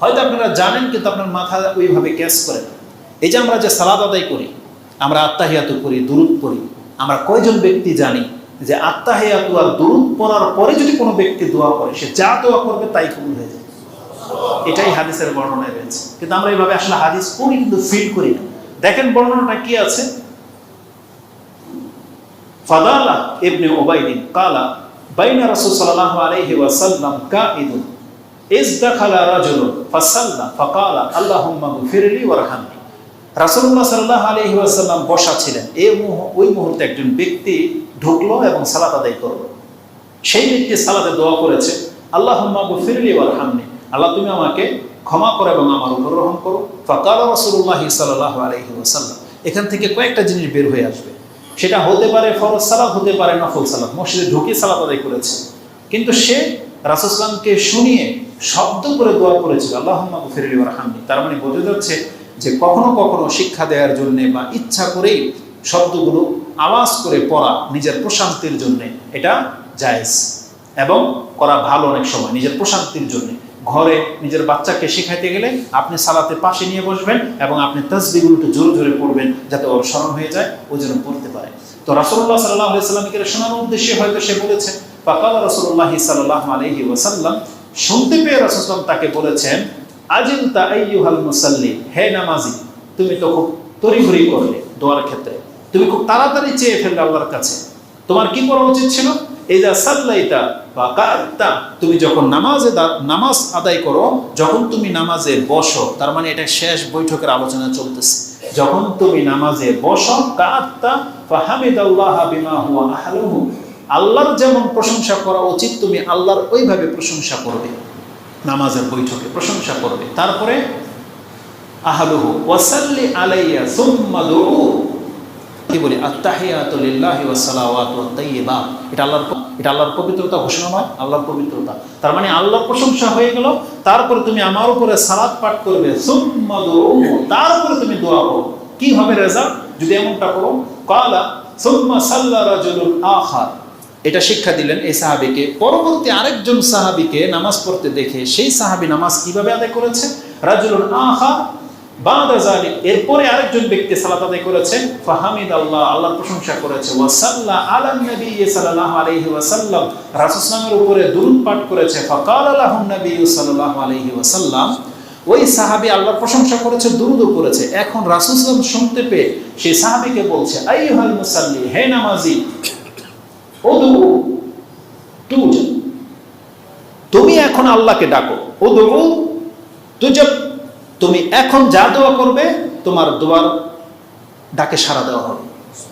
হয়তো আপনারা জানেন, কিন্তু আপনার মাথা ওইভাবে ক্যাচ করে না। এই যে আমরা যে সালাদ আদায় করি, আমরা আত্মাহিয়াতু করি, দুরুদ পড়ি, আমরা কয়জন ব্যক্তি জানি যে আত্মাহিয়াতু আর দুরুদ পড়ার পরে যদি কোনো ব্যক্তি দোয়া করে, সে যা দোয়া করবে তাই কবুল হয়ে যায়। এটাই হাদিসের বর্ণনায় রয়েছে। কিন্তু আমরা এইভাবে আসলে হাদিস পড়ি, কিন্তু ফিল করি না। দেখেন বর্ণনাটা কি আছে? ফাদালা ইবনে ওবাইদিন কালা, বাইনা রাসূল সাল্লাল্লাহু আলাইহি ওয়াসাল্লাম কাঈদুন। বসা ছিলেন। এই ওই মুহূর্তে একজন ব্যক্তি ঢুকলো এবং সালাত আদায় করল। সেই ব্যক্তি সালাতে দোয়া করেছে, আল্লাহুম্মা গফিরলি ওয়ারহামনি আল্লাহ, তুমি আমাকে ক্ষমা করো এবং আমার উপর করো। ফাকালা রাসূলুল্লাহ সাল্লাল্লাহু আলাইহি এখান থেকে কয়েকটা জিনিস বের হয়ে আসবে। সেটা হতে পারে ফরজ সালাত, হতে পারে নফল সালাত। মসজিদে ঢুকে সালাত আদায় করেছে। কিন্তু সে রাসুসলামকে শুনিয়ে শব্দ করে দোয়া করেছিল আল্লাহ ফিরলি রাহামনি তার মানে বোঝা যাচ্ছে যে কখনো কখনো শিক্ষা দেওয়ার জন্য বা ইচ্ছা করেই শব্দগুলো আওয়াজ করে পড়া নিজের প্রশান্তির জন্য এটা জায়েজ এবং করা ভালো অনেক সময় নিজের প্রশান্তির জন্য। ঘরে নিজের বাচ্চাকে শেখাইতে গেলে আপনি সালাতে পাশে নিয়ে বসবেন এবং আপনি তসবিগুলো একটু জোরে জোরে পড়বেন যাতে ওর স্মরণ হয়ে যায় ও যেন পড়তে পারে। তো রাসুল্লাহ সাল্লাহ সাল্লামকে শোনার উদ্দেশ্যে হয়তো সে বলেছে, ফাকাল রাসুল্লাহ সাল্লাহ আলহি ওয়াসাল্লাম শুনতে পেয়ে রাসুলাম তাকে বলেছেন আজিল তা আইয়ুহাল মুসাল্লি, হে নামাজি, তুমি তো খুব তড়িঘড়ি করলে দোয়ার ক্ষেত্রে। তুমি খুব তাড়াতাড়ি চেয়ে ফেললে আল্লাহর কাছে। তোমার কি করা উচিত ছিল? এই যা সাল্লাইতা বা কাত্তা তুমি যখন নামাজে নামাজ আদায় করো, যখন তুমি নামাজে বসো, তার মানে এটা শেষ বৈঠকের আলোচনা চলতেছে। যখন তুমি নামাজে বসো কাত্তা ফাহামিদাল্লাহ বিমা হুয়া আহলুহু আল্লাহর যেমন প্রশংসা করা উচিত, তুমি আল্লাহর ওইভাবে প্রশংসা করবে। নামাজের বৈঠকে প্রশংসা করবে। তারপরে ওয়াসাল্লি কি এটা এটা পবিত্রতা আল্লাহর পবিত্রতা। তার মানে আল্লাহর প্রশংসা হয়ে গেল, তারপরে তুমি আমার উপরে সালাত পাঠ করবে তারপরে তুমি দোয়া করো। কি হবে রেজাল্ট? যদি এমনটা করো, কালা সুম্মা সাল্লা আখার। এটা শিক্ষা দিলেন এই সাহাবিকে। পরবর্তী আরেকজন সাহাবিকে নামাজ পড়তে দেখে সেই সাহাবি নামাজ কীভাবে আদায় করেছে রাজুলুন আখা বাদা এরপরে আরেকজন আদায় করেছে। ফাহামিদ আল্লাহ প্রশংসা উপরে পাঠ করেছে। ওই প্রশংসা করেছে করেছে। এখন রাসূল শুনতে পেয়ে সেই সাহাবীকে বলছে মুসাল্লি, হে ওদু তুজ তুমি এখন আল্লাহকে ডাকো, ওদু তুজ তুমি এখন যা দোয়া করবে, তোমার দোয়ার ডাকে সাড়া দেওয়া হবে।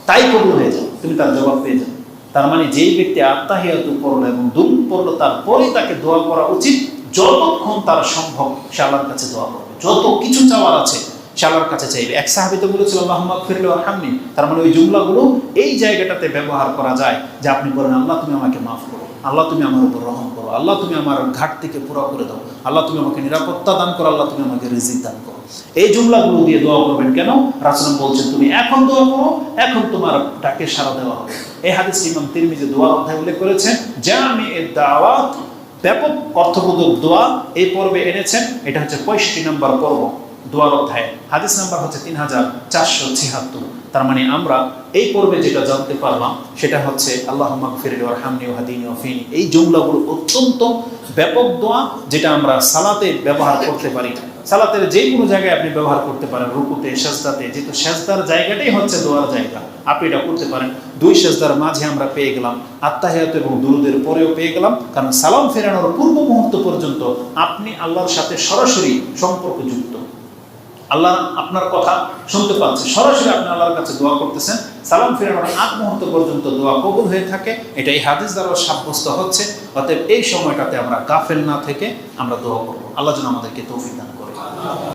তাই কবুল হয়ে যাবে তুমি তার জবাব পেয়ে যাবে তার মানে যেই ব্যক্তি আত্মাহিয়াতু পড়ল এবং দুম পড়ল, তারপরেই তাকে দোয়া করা উচিত। যতক্ষণ তার সম্ভব, সে আল্লাহর কাছে দোয়া করবে। যত কিছু চাওয়ার আছে আল্লাহর কাছে চাইবে। এক সাহাবি তো বলেছিল আল্লাহ ফিরলে হামনি তার মানে ওই জুমলাগুলো এই জায়গাটাতে ব্যবহার করা যায়, যে আপনি বলেন, আল্লাহ, তুমি আমাকে মাফ করো। আল্লাহ, তুমি আমার উপর রহম করো। আল্লাহ, তুমি আমার ঘাট থেকে পুরো করে দাও। আল্লাহ, তুমি আমাকে নিরাপত্তা দান করো। আল্লাহ, তুমি আমাকে রিজিক দান করো। এই জুমলাগুলো দিয়ে দোয়া করবেন কেন? রাসুলাম বলছেন, তুমি এখন দোয়া করো, এখন তোমার ডাকে সাড়া দেওয়া হবে। এই হাদিস ইমাম তিরমিজি দোয়া অধ্যায় উল্লেখ করেছেন যা আমি এ দাওয়াত, ব্যাপক অর্থবোধক দোয়া এই পর্বে এনেছেন। এটা হচ্ছে পঁয়ষট্টি নম্বর পর্ব। দোয়ার অধ্যায়। হাদিস নাম্বার হচ্ছে তিন হাজার চারশো ছিয়াত্তর। তার মানে আমরা এই পর্বে যেটা জানতে পারলাম, সেটা হচ্ছে আল্লাহ মাগফির হামনি হাদিনী ওফিনি এই জুমলাগুলো অত্যন্ত ব্যাপক দোয়া যেটা আমরা সালাতে ব্যবহার করতে পারি। সালাতের যে কোনো জায়গায় আপনি ব্যবহার করতে পারেন, রুকুতে, সেজদাতে, যেহেতু সেজদার জায়গাটাই হচ্ছে দোয়ার জায়গা। আপনি এটা করতে পারেন। দুই সেজদার মাঝে আমরা পেয়ে গেলাম আত্মাহিয়াত এবং দুরুদের পরেও পেয়ে গেলাম, কারণ সালাম ফেরানোর পূর্ব মুহূর্ত পর্যন্ত আপনি আল্লাহর সাথে সরাসরি সম্পর্কযুক্ত। আল্লাহ আপনার কথা শুনতে পাচ্ছে। সরাসরি আপনি আল্লাহর কাছে দোয়া করতেছেন। সালাম ফিরানোর আগ মুহূর্ত পর্যন্ত দোয়া কবুল হয়ে থাকে। এটা এই হাদিস দ্বারা সাব্যস্ত হচ্ছে। অতএব এই সময়টাতে আমরা গাফেল না থেকে আমরা দোয়া করব। আল্লাহ যেন আমাদেরকে তৌফিক দান